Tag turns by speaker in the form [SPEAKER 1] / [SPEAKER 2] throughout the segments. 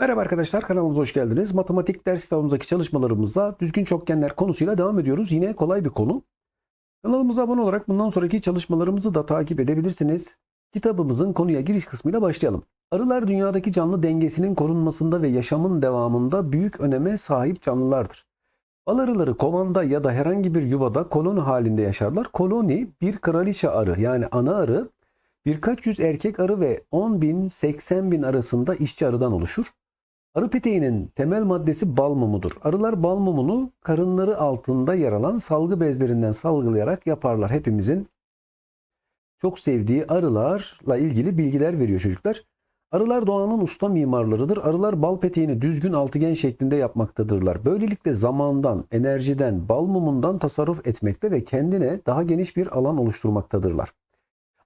[SPEAKER 1] Merhaba arkadaşlar kanalımıza hoş geldiniz. Matematik ders kitabımızdaki çalışmalarımıza düzgün çokgenler konusuyla devam ediyoruz. Yine kolay bir konu. Kanalımıza abone olarak bundan sonraki çalışmalarımızı da takip edebilirsiniz. Kitabımızın konuya giriş kısmıyla başlayalım. Arılar dünyadaki canlı dengesinin korunmasında ve yaşamın devamında büyük öneme sahip canlılardır. Bal arıları kovanda ya da herhangi bir yuvada koloni halinde yaşarlar. Koloni bir kraliçe arı yani ana arı birkaç yüz erkek arı ve 10 bin 80 bin arasında işçi arıdan oluşur. Arı peteğinin temel maddesi bal mumudur. Arılar bal mumunu karınları altında yer alan salgı bezlerinden salgılayarak yaparlar. Hepimizin çok sevdiği arılarla ilgili bilgiler veriyor çocuklar. Arılar doğanın usta mimarlarıdır. Arılar bal peteğini düzgün altıgen şeklinde yapmaktadırlar. Böylelikle zamandan, enerjiden, bal mumundan tasarruf etmekte ve kendine daha geniş bir alan oluşturmaktadırlar.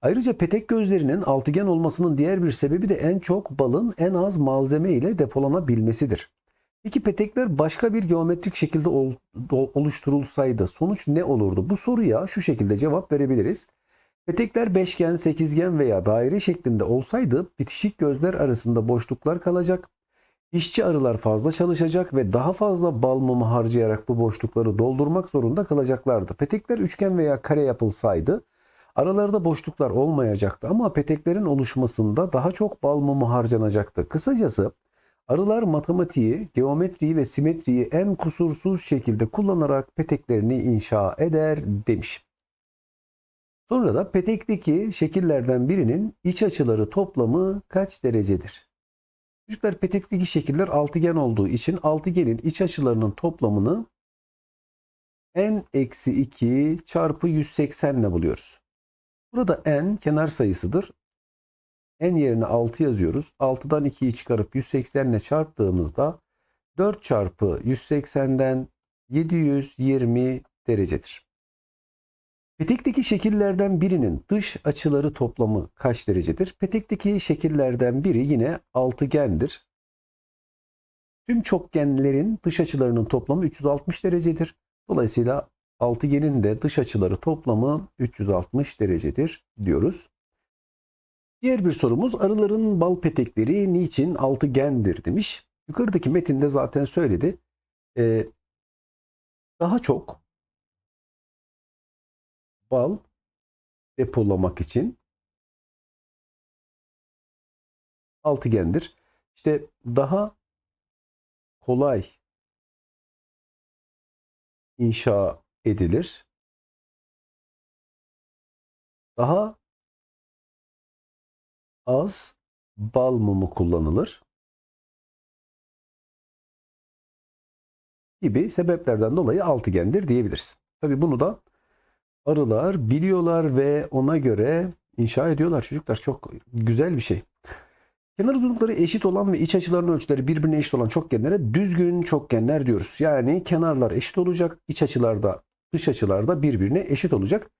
[SPEAKER 1] Ayrıca petek gözlerinin altıgen olmasının diğer bir sebebi de en çok balın en az malzeme ile depolanabilmesidir. Peki petekler başka bir geometrik şekilde oluşturulsaydı sonuç ne olurdu? Bu soruya şu şekilde cevap verebiliriz. Petekler beşgen, sekizgen veya daire şeklinde olsaydı bitişik gözler arasında boşluklar kalacak. İşçi arılar fazla çalışacak ve daha fazla bal mumu harcayarak bu boşlukları doldurmak zorunda kalacaklardı. Petekler üçgen veya kare yapılsaydı Aralarda boşluklar olmayacaktı ama peteklerin oluşmasında daha çok bal mumu harcanacaktı. Kısacası arılar matematiği, geometriyi ve simetriyi en kusursuz şekilde kullanarak peteklerini inşa eder demiş. Sonra da petekteki şekillerden birinin iç açıları toplamı kaç derecedir? Çocuklar petekteki şekiller altıgen olduğu için altıgenin iç açılarının toplamını n eksi 2 çarpı 180 ile buluyoruz. Burada n kenar sayısıdır. n yerine 6 yazıyoruz. 6'dan 2'yi çıkarıp 180 ile çarptığımızda 4 çarpı 180'den 720 derecedir. Petekteki şekillerden birinin dış açıları toplamı kaç derecedir? Petekteki şekillerden biri yine altıgendir. Tüm çokgenlerin dış açılarının toplamı 360 derecedir. Dolayısıyla altıgenin de dış açıları toplamı 360 derecedir diyoruz. Diğer bir sorumuz arıların bal petekleri niçin altıgendir demiş. Yukarıdaki metinde zaten söyledi. Ee, daha çok bal depolamak için altıgendir. İşte daha kolay inşa edilir. Daha az bal mumu kullanılır gibi sebeplerden dolayı altıgendir diyebiliriz. Tabi bunu da arılar biliyorlar ve ona göre inşa ediyorlar çocuklar. Çok güzel bir şey. Kenar uzunlukları eşit olan ve iç açılarının ölçüleri birbirine eşit olan çokgenlere düzgün çokgenler diyoruz. Yani kenarlar eşit olacak, iç açılarda, dış açılarda birbirine eşit olacak.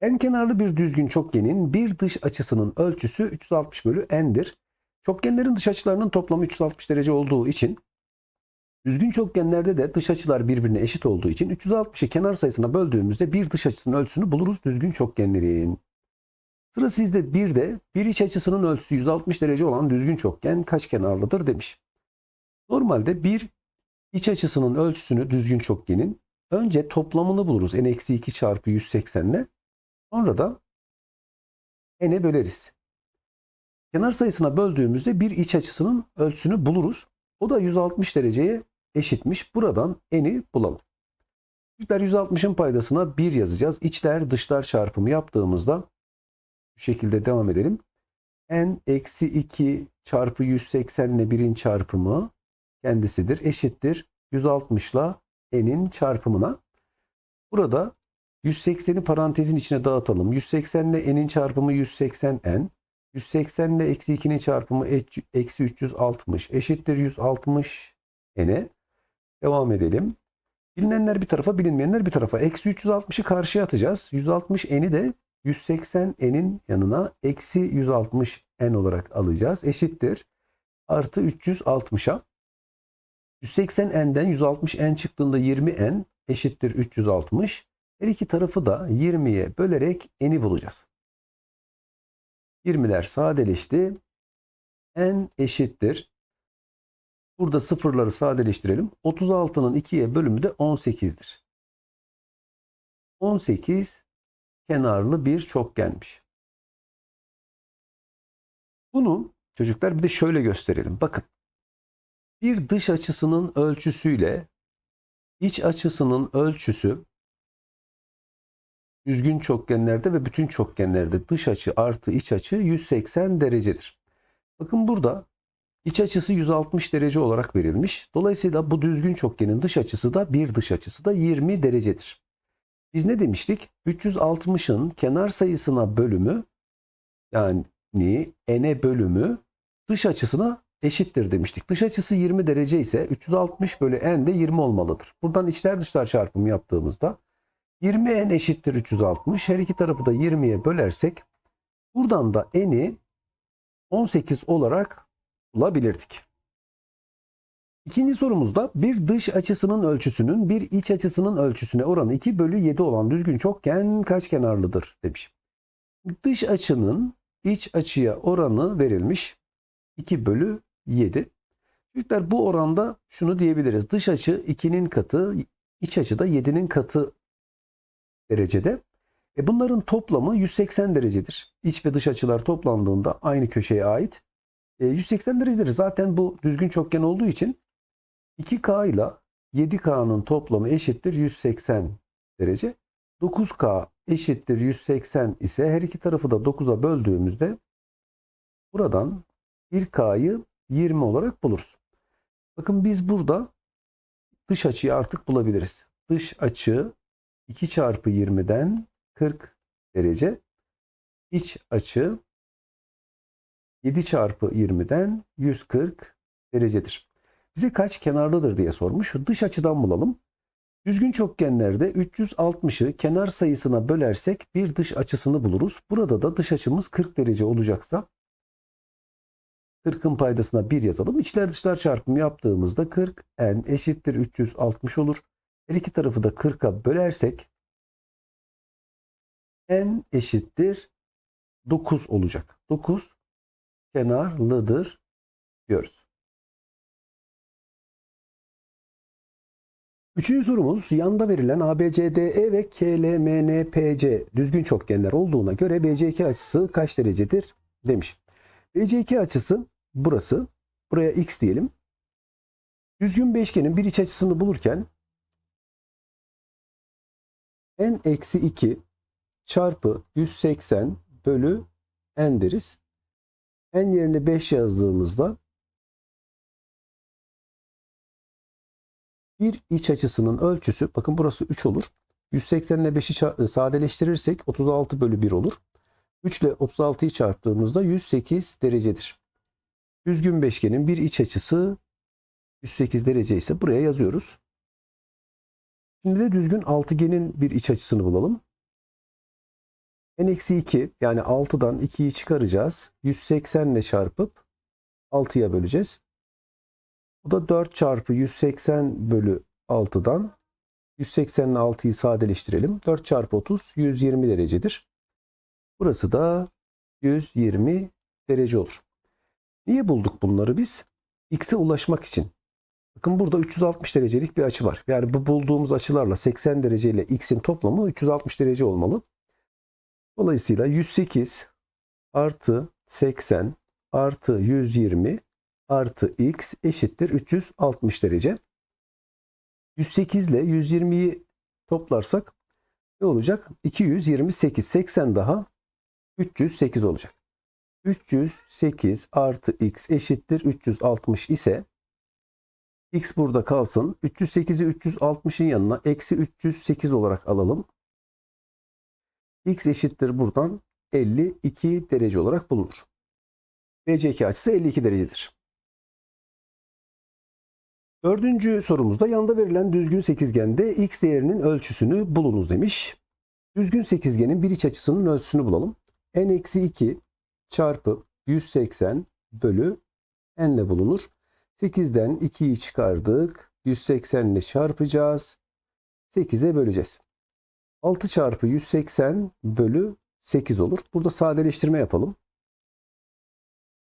[SPEAKER 1] En kenarlı bir düzgün çokgenin bir dış açısının ölçüsü 360 bölü n'dir. Çokgenlerin dış açılarının toplamı 360 derece olduğu için düzgün çokgenlerde de dış açılar birbirine eşit olduğu için 360'ı kenar sayısına böldüğümüzde bir dış açısının ölçüsünü buluruz düzgün çokgenlerin. Sıra sizde bir de bir iç açısının ölçüsü 160 derece olan düzgün çokgen kaç kenarlıdır demiş. Normalde bir iç açısının ölçüsünü düzgün çokgenin önce toplamını buluruz. n-2 çarpı 180 ile. Sonra da n'e böleriz. Kenar sayısına böldüğümüzde bir iç açısının ölçüsünü buluruz. O da 160 dereceye eşitmiş. Buradan n'i bulalım. Çocuklar 160'ın paydasına 1 yazacağız. İçler dışlar çarpımı yaptığımızda bu şekilde devam edelim. n eksi 2 çarpı 180 ile 1'in çarpımı kendisidir. Eşittir 160 ile n'in çarpımına. Burada 180'i parantezin içine dağıtalım. 180 ile n'in çarpımı 180 n. 180 ile eksi 2'nin çarpımı eksi 360 eşittir 160 n'e. Devam edelim. Bilinenler bir tarafa bilinmeyenler bir tarafa. Eksi 360'ı karşıya atacağız. 160 n'i de 180 n'in yanına eksi 160 n olarak alacağız. Eşittir. Artı 360'a. 180 n'den 160 n çıktığında 20 n eşittir 360. Her iki tarafı da 20'ye bölerek n'i bulacağız. 20'ler sadeleşti. n eşittir Burada sıfırları sadeleştirelim. 36'nın 2'ye bölümü de 18'dir. 18 kenarlı bir çokgenmiş. Bunu çocuklar bir de şöyle gösterelim. Bakın. Bir dış açısının ölçüsüyle iç açısının ölçüsü düzgün çokgenlerde ve bütün çokgenlerde dış açı artı iç açı 180 derecedir. Bakın burada iç açısı 160 derece olarak verilmiş. Dolayısıyla bu düzgün çokgenin dış açısı da bir dış açısı da 20 derecedir. Biz ne demiştik? 360'ın kenar sayısına bölümü yani n'e bölümü dış açısına eşittir demiştik. Dış açısı 20 derece ise 360 bölü n de 20 olmalıdır. Buradan içler dışlar çarpımı yaptığımızda 20n eşittir 360. Her iki tarafı da 20'ye bölersek buradan da n'i 18 olarak bulabilirdik. İkinci sorumuzda bir dış açısının ölçüsünün bir iç açısının ölçüsüne oranı 2 bölü 7 olan düzgün çokgen kaç kenarlıdır demiş. Dış açının iç açıya oranı verilmiş 2 bölü 7. Çocuklar bu oranda şunu diyebiliriz. Dış açı 2'nin katı, iç açı da 7'nin katı derecede. E bunların toplamı 180 derecedir. İç ve dış açılar toplandığında aynı köşeye ait. E 180 derecedir. Zaten bu düzgün çokgen olduğu için 2K ile 7K'nın toplamı eşittir 180 derece. 9K eşittir 180 ise her iki tarafı da 9'a böldüğümüzde buradan 1K'yı 20 olarak buluruz. Bakın biz burada dış açıyı artık bulabiliriz. Dış açı 2 çarpı 20'den 40 derece. İç açı 7 çarpı 20'den 140 derecedir. Bize kaç kenarlıdır diye sormuş. Dış açıdan bulalım. Düzgün çokgenlerde 360'ı kenar sayısına bölersek bir dış açısını buluruz. Burada da dış açımız 40 derece olacaksa 40'ın paydasına 1 yazalım. İçler dışlar çarpımı yaptığımızda 40 n eşittir 360 olur. Her iki tarafı da 40'a bölersek n eşittir 9 olacak. 9 kenarlıdır diyoruz. Üçüncü sorumuz yanda verilen ABCDE ve KLMNPC düzgün çokgenler olduğuna göre BC2 açısı kaç derecedir demiş. BC2 açısı burası. Buraya x diyelim. Düzgün beşgenin bir iç açısını bulurken n eksi 2 çarpı 180 bölü n deriz. n yerine 5 yazdığımızda bir iç açısının ölçüsü bakın burası 3 olur. 180 ile 5'i sadeleştirirsek 36 bölü 1 olur. 3 ile 36'yı çarptığımızda 108 derecedir. Düzgün beşgenin bir iç açısı 108 derece ise buraya yazıyoruz. Şimdi de düzgün altıgenin bir iç açısını bulalım. n-2 yani 6'dan 2'yi çıkaracağız. 180 ile çarpıp 6'ya böleceğiz. Bu da 4 çarpı 180 bölü 6'dan 180 ile 6'yı sadeleştirelim. 4 çarpı 30 120 derecedir. Burası da 120 derece olur. Niye bulduk bunları biz? X'e ulaşmak için. Bakın burada 360 derecelik bir açı var. Yani bu bulduğumuz açılarla 80 derece ile X'in toplamı 360 derece olmalı. Dolayısıyla 108 artı 80 artı 120 artı X eşittir 360 derece. 108 ile 120'yi toplarsak ne olacak? 228, 80 daha 308 olacak. 308 artı x eşittir 360 ise x burada kalsın. 308'i 360'ın yanına eksi 308 olarak alalım. x eşittir buradan 52 derece olarak bulunur. BC2 açısı 52 derecedir. Dördüncü sorumuzda yanda verilen düzgün sekizgende x değerinin ölçüsünü bulunuz demiş. Düzgün sekizgenin bir iç açısının ölçüsünü bulalım. N-2 çarpı 180 bölü n ile bulunur. 8'den 2'yi çıkardık. 180 ile çarpacağız. 8'e böleceğiz. 6 çarpı 180 bölü 8 olur. Burada sadeleştirme yapalım.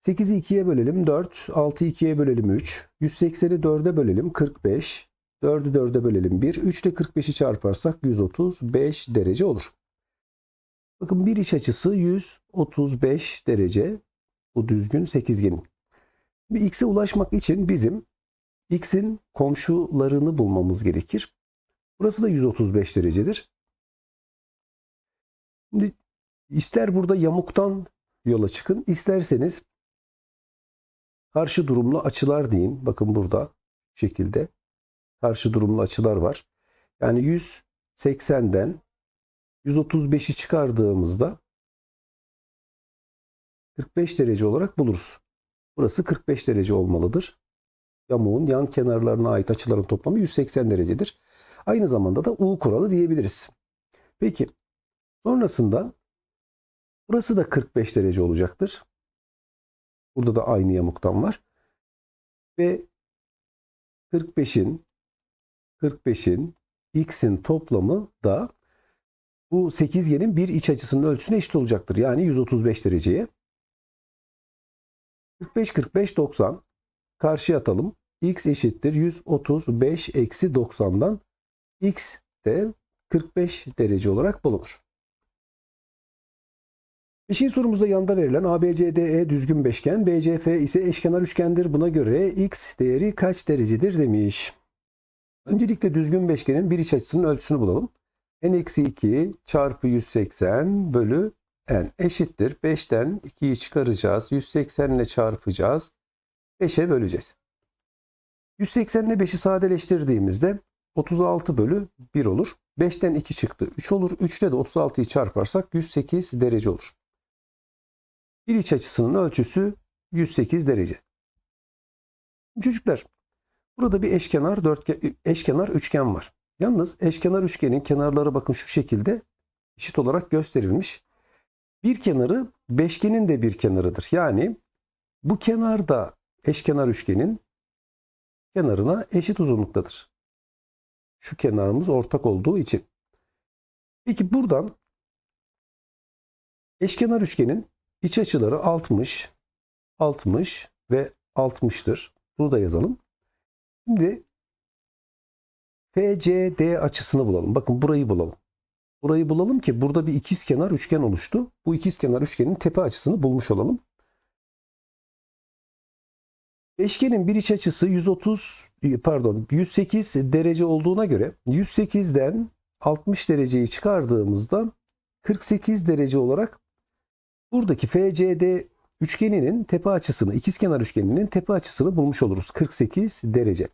[SPEAKER 1] 8'i 2'ye bölelim 4, 6'yı 2'ye bölelim 3, 180'i 4'e bölelim 45, 4'ü 4'e bölelim 1, 3 ile 45'i çarparsak 135 derece olur. Bakın bir iç açısı 135 derece bu düzgün sekizgenin. Bir x'e ulaşmak için bizim x'in komşularını bulmamız gerekir. Burası da 135 derecedir. Şimdi ister burada yamuktan yola çıkın, isterseniz karşı durumlu açılar deyin. Bakın burada şekilde karşı durumlu açılar var. Yani 180'den 135'i çıkardığımızda 45 derece olarak buluruz. Burası 45 derece olmalıdır. Yamuğun yan kenarlarına ait açıların toplamı 180 derecedir. Aynı zamanda da U kuralı diyebiliriz. Peki sonrasında burası da 45 derece olacaktır. Burada da aynı yamuktan var. Ve 45'in 45'in x'in toplamı da bu sekizgenin bir iç açısının ölçüsüne eşit olacaktır. Yani 135 dereceye. 45 45 90 karşıya atalım. x eşittir 135 eksi 90'dan x de 45 derece olarak bulunur. Beşinci sorumuzda yanda verilen ABCDE düzgün beşgen, BCF ise eşkenar üçgendir. Buna göre x değeri kaç derecedir demiş. Öncelikle düzgün beşgenin bir iç açısının ölçüsünü bulalım. N-2 çarpı 180 bölü n eşittir. 5'ten 2'yi çıkaracağız. 180 ile çarpacağız. 5'e böleceğiz. 180 ile 5'i sadeleştirdiğimizde 36 bölü 1 olur. 5'ten 2 çıktı 3 olur. 3 ile de 36'yı çarparsak 108 derece olur. Bir iç açısının ölçüsü 108 derece. Çocuklar burada bir eşkenar dörtgen, eşkenar üçgen var. Yalnız eşkenar üçgenin kenarları bakın şu şekilde eşit olarak gösterilmiş. Bir kenarı beşgenin de bir kenarıdır. Yani bu kenar da eşkenar üçgenin kenarına eşit uzunluktadır. Şu kenarımız ortak olduğu için. Peki buradan eşkenar üçgenin iç açıları 60, 60 ve 60'tır. Bunu da yazalım. Şimdi FCD açısını bulalım. Bakın burayı bulalım. Burayı bulalım ki burada bir ikizkenar üçgen oluştu. Bu ikizkenar üçgenin tepe açısını bulmuş olalım. Beşgenin bir iç açısı 130 pardon 108 derece olduğuna göre 108'den 60 dereceyi çıkardığımızda 48 derece olarak buradaki FCD üçgeninin tepe açısını, ikizkenar üçgeninin tepe açısını bulmuş oluruz. 48 derece.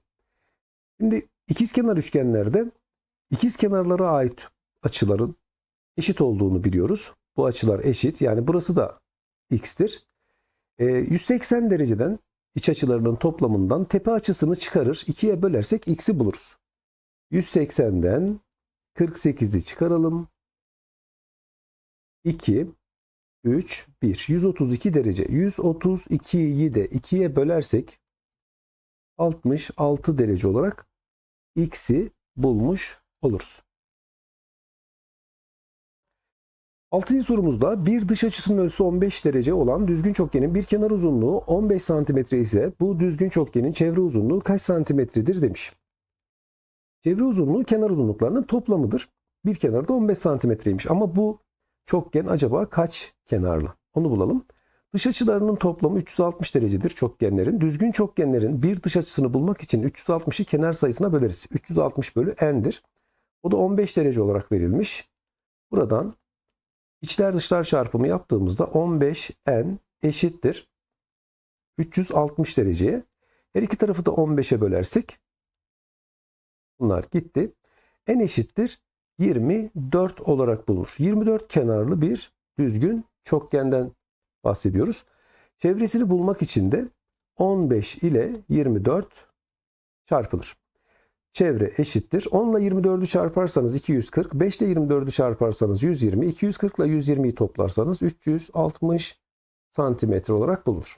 [SPEAKER 1] Şimdi ikizkenar üçgenlerde ikizkenarlara ait açıların eşit olduğunu biliyoruz. Bu açılar eşit. Yani burası da x'tir. E, 180 dereceden iç açılarının toplamından tepe açısını çıkarır. 2'ye bölersek x'i buluruz. 180'den 48'i çıkaralım. 2, 3, 1. 132 derece. 132'yi de 2'ye bölersek 66 derece olarak x'i bulmuş oluruz. Altıncı sorumuzda bir dış açısının ölçüsü 15 derece olan düzgün çokgenin bir kenar uzunluğu 15 santimetre ise bu düzgün çokgenin çevre uzunluğu kaç santimetredir demiş. Çevre uzunluğu kenar uzunluklarının toplamıdır. Bir kenarı da 15 santimetreymiş ama bu çokgen acaba kaç kenarlı? Onu bulalım. Dış açılarının toplamı 360 derecedir çokgenlerin. Düzgün çokgenlerin bir dış açısını bulmak için 360'ı kenar sayısına böleriz. 360 bölü n'dir. O da 15 derece olarak verilmiş. Buradan içler dışlar çarpımı yaptığımızda 15n eşittir 360 dereceye. Her iki tarafı da 15'e bölersek bunlar gitti. n eşittir 24 olarak bulunur. 24 kenarlı bir düzgün çokgenden bahsediyoruz. Çevresini bulmak için de 15 ile 24 çarpılır. Çevre eşittir. 10 ile 24'ü çarparsanız 240, 5 ile 24'ü çarparsanız 120, 240 ile 120'yi toplarsanız 360 santimetre olarak bulunur.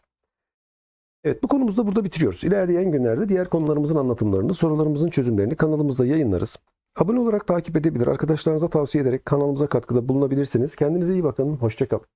[SPEAKER 1] Evet bu konumuzu da burada bitiriyoruz. İlerleyen günlerde diğer konularımızın anlatımlarını, sorularımızın çözümlerini kanalımızda yayınlarız. Abone olarak takip edebilir, arkadaşlarınıza tavsiye ederek kanalımıza katkıda bulunabilirsiniz. Kendinize iyi bakın, hoşçakalın.